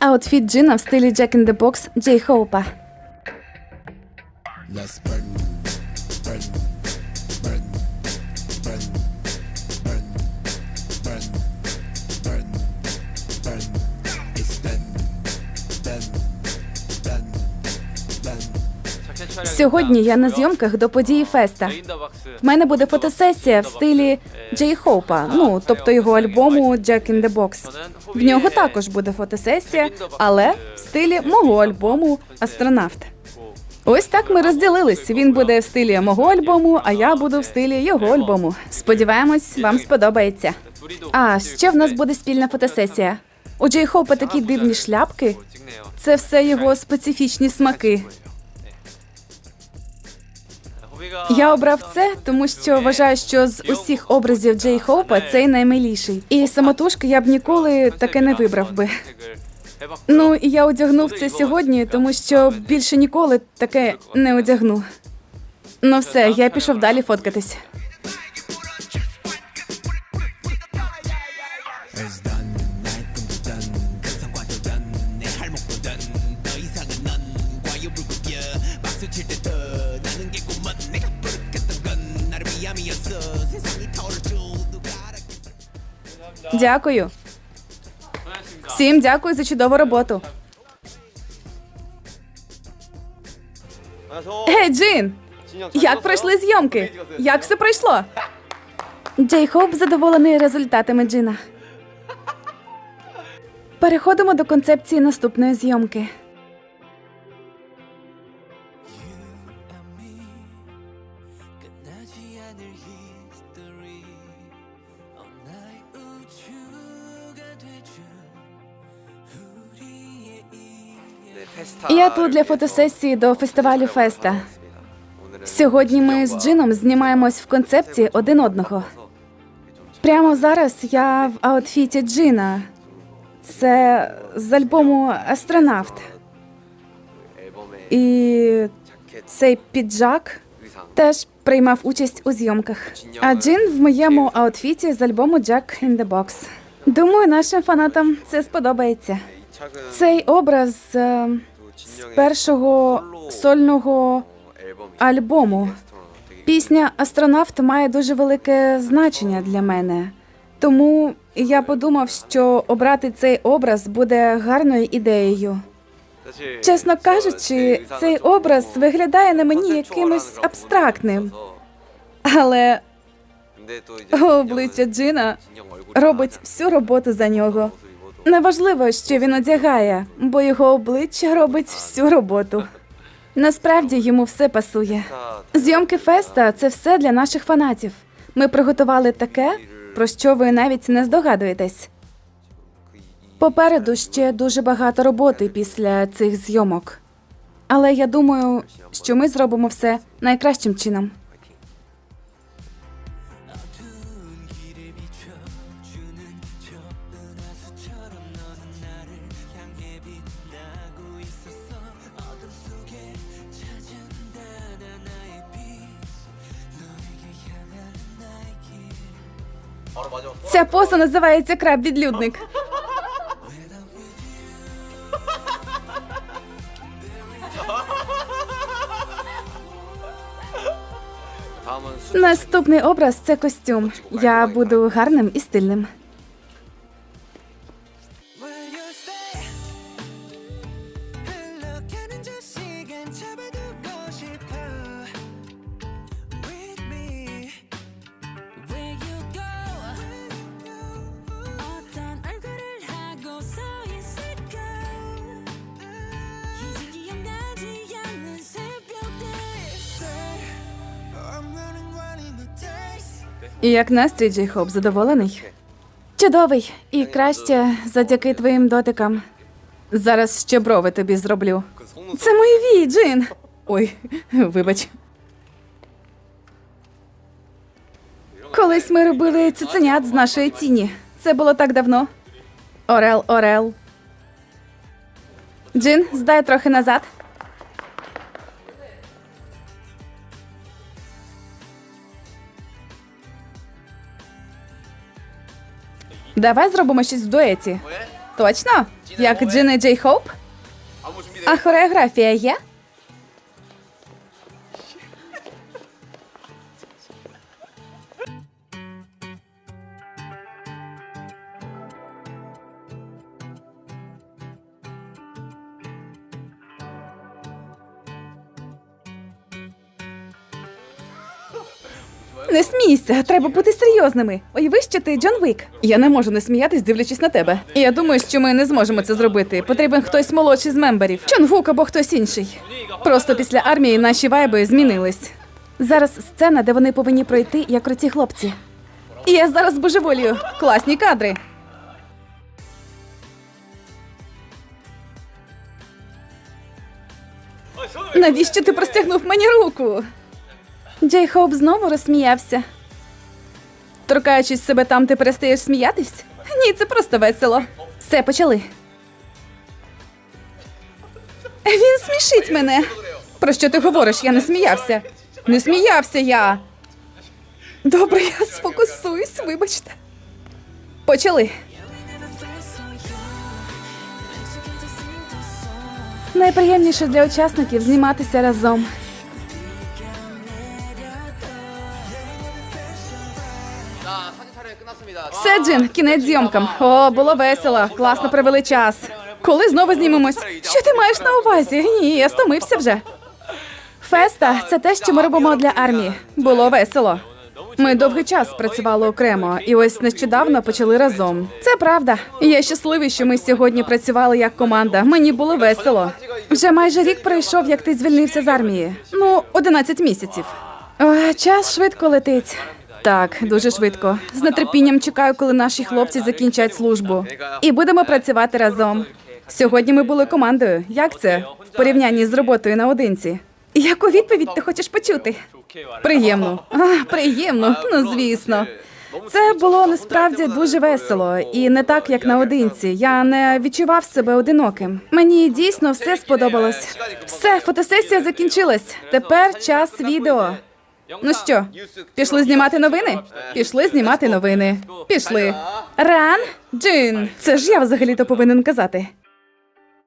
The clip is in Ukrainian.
Аутфіт Джина в стилі Jack in the Box Джей Хоупа. Сьогодні я на зйомках до події феста. В мене буде фотосесія в стилі Джей Хоупа, ну тобто його альбому Jack in the Box. В нього також буде фотосесія, але в стилі мого альбому Астронавт. Ось так ми розділились. Він буде в стилі мого альбому, а я буду в стилі його альбому. Сподіваємось, вам сподобається. А ще в нас буде спільна фотосесія. У Джей Хоупа такі дивні шляпки. Це все його специфічні смаки. Я обрав це, тому що вважаю, що з усіх образів Джей Хоупа цей наймиліший. І самотужки я б ніколи таке не вибрав би. Ну і я одягнув це сьогодні, тому що більше ніколи таке не одягну. Ну все, я пішов далі фоткатись. Дякую. Всім дякую за чудову роботу. Гей, Джин! Як пройшли зйомки? Як все пройшло? Джей Хоуп задоволений результатами Джина. Переходимо до концепції наступної зйомки. You and me, Я тут для фотосесії до фестивалю Феста. Сьогодні ми з Джином знімаємось в концепції один одного. Прямо зараз я в аутфіті Джина. Це з альбому Астронавт. І цей піджак теж приймав участь у зйомках. А Джин в моєму аутфіті з альбому Jack in the Box. Думаю, нашим фанатам це сподобається. Цей образ е, з першого сольного альбому. Пісня Астронавт має дуже велике значення для мене. Тому я подумав, що обрати цей образ буде гарною ідеєю. Чесно кажучи, цей образ виглядає на мені якимось абстрактним, але обличчя Джина робить всю роботу за нього. Неважливо, що він одягає, бо його обличчя робить всю роботу. Насправді йому все пасує. Зйомки феста це все для наших фанатів. Ми приготували таке, про що ви навіть не здогадуєтесь. Попереду ще дуже багато роботи після цих зйомок. Але я думаю, що ми зробимо все найкращим чином. Ця поза називається краб відлюдник. Наступний образ це костюм. Я буду гарним і стильним. І як настрій, Джей Хоп, задоволений? Чудовий. І краще завдяки твоїм дотикам. Зараз ще брови тобі зроблю. Це мої вії, Джин. Ой, вибач. Колись ми робили цуценят з нашої тіні. Це було так давно. Орел, Орел. Джин, здай трохи назад. Давай зробимо щось в дуеті. Точно? Як Джин і Джей Хоуп? А хореографія є? Не смійся, треба бути серйозними. Уяви, що ти Джон Вік. Я не можу не сміятись, дивлячись на тебе. Я думаю, що ми не зможемо це зробити. Потрібен хтось молодший з мемберів. Чон Гук або хтось інший. Просто після армії наші вайби змінились. Зараз сцена, де вони повинні пройти, як круті хлопці. Я зараз божеволію. Класні кадри. Навіщо ти простягнув мені руку? Джей Хоуп знову розсміявся. Торкаючись себе там, ти перестаєш сміятись? Ні, це просто весело. Все, почали. Він смішить мене. Про що ти говориш? Я не сміявся. Не сміявся я. Добре, я сфокусуюсь, вибачте. Почали. Найприємніше для учасників зніматися разом. 자, 사진 촬영이 끝났습니다. Все, Джин, кінець зйомкам. О, було весело, класно провели час. Коли знову знімемось? Що ти маєш на увазі? Ні, я стомився вже. Феста це те, що ми робимо для армії. Було весело. Ми довгий час працювали окремо, і ось нещодавно почали разом. Це правда. І Я щасливий, що ми сьогодні працювали як команда. Мені було весело. Вже майже рік пройшов, як ти звільнився з армії. Ну, 11 місяців. О, час швидко летить. Так, дуже швидко. З нетерпінням чекаю, коли наші хлопці закінчать службу. І будемо працювати разом. Сьогодні ми були командою. Як це в порівнянні з роботою наодинці? Яку відповідь ти хочеш почути? Приємно. А, приємно, ну звісно. Це було насправді дуже весело і не так, як наодинці. Я не відчував себе одиноким. Мені дійсно все сподобалось. Все, фотосесія закінчилась. Тепер час відео. Ну що, пішли знімати новини? Пішли знімати новини. Пішли. Ран, Джин. Це ж я взагалі-то повинен казати.